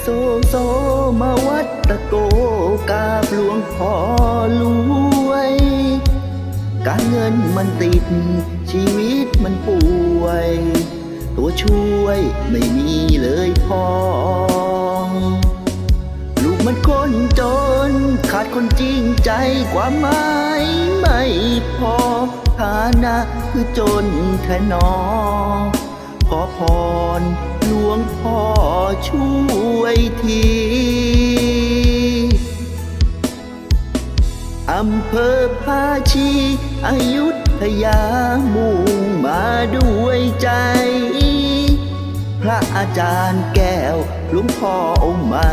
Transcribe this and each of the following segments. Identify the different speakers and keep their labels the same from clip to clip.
Speaker 1: โซโซมาวัดตะโกกาบหลวงพ่อรวย การเงินมันติด ชีวิตมันป่วย ตัวช่วยไม่มีเลยพอ ลูกมันคนจน ขาดคนจริงใจความหมายไม่พอฐานะคือจนแท้หนอ ขอพรหลวงพ่อช่วยทีอำเภอภาชีอายุทยามุ่งมาด้วยใจ พระอาจารย์แก้วหลวงพ่อองค์ใหม่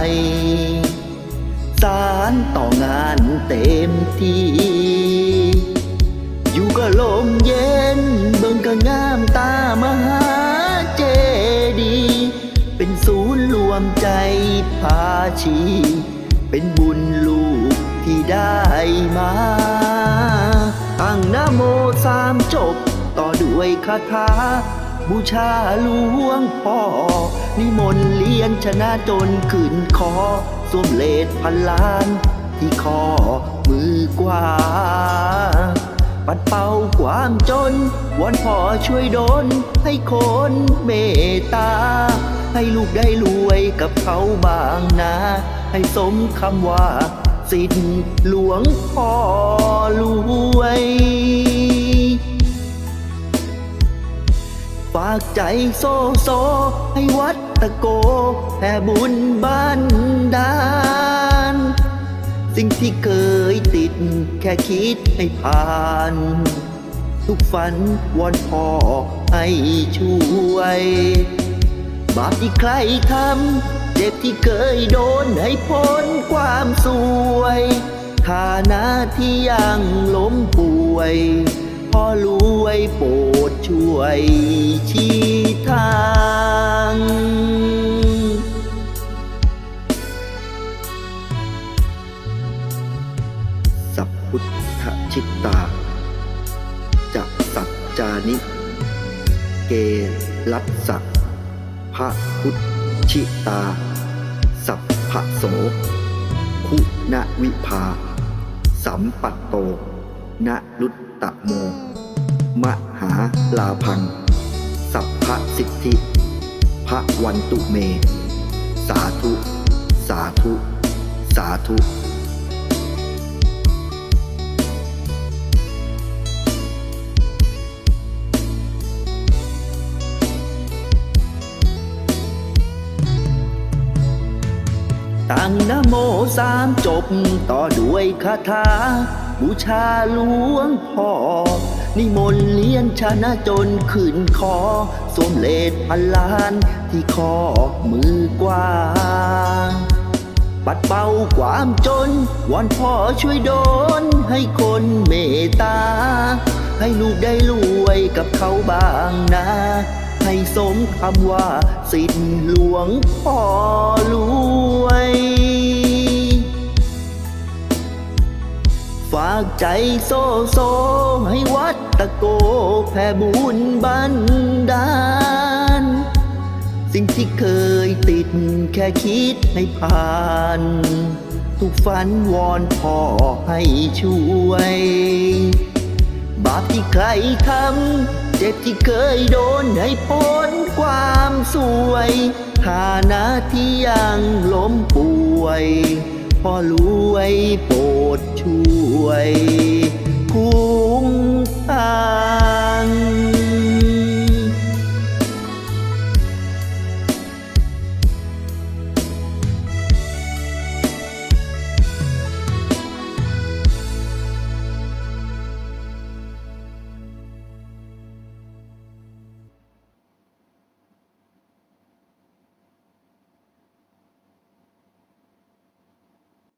Speaker 1: สารต่องานเต็มที่ นย์รวมใจพาชี เป็นบุญลูกที่ได้มาตั้งนะโมสามจบต่อด้วยคาถาบูชาหลวงพ่อ นิมนต์เลียนชนะจนขึ้นคอสวมเลดพันล้าน ที่คอมือกว่า ปัดเป่าความจนวอนพ่อช่วยดลให้คนเมตตา ให้ลูกได้รวยกับเขาบางนาให้สมคำว่า สิทธิ์หลวงพ่อรวย ฝากใจโซโซ ให้วัดตะโกแผ่บุญบ้านดานสิ่งที่เคยติด แค่คิดให้ผ่านทุกฝันวอนพ่อให้ช่วย บาปที่ใครทำ เจ็บที่เคยโดนให้พ้นความสวยฐานะที่ยังล้มป่วยพ่อรวยโปรดช่วยชี้ทางสัพพุทธชิตตาจะสัจจานิ เกลัสสะ พระพุทชิตา สัพพะโส คุณวิภา สัมปัตโตนลุตตะโม มหาลาพัง สัพพสิทธิพระวันตุเม สาธุ สาธุ สาธุ ตั้งนโมสามจบต่อด้วยคาถา บูชาหลวงพ่อ นิมนต์เลี้ยนชนะจนขึ้นคอสวมเลดพันล้านที่คอมือกว้างปัดเป่าความจนวอนพ่อช่วยโดนให้คนเมตตา ให้ลูกได้รวยกับเขาบ้างนะ ให้สมคำว่า สิทธิ์หลวงพ่อรวย ฝากใจโซโซ ให้วัดตะโก แผ่บุญบันดาล สิ่งที่เคยติดแค่คิดให้ผ่านทุกฝันวอนพ่อให้ช่วย บาปที่ใครทำ เจ็บที่เคยโดนให้พ้นความสวย ฐานะที่ยังล้มป่วยพ่อรวยโปรดช่วย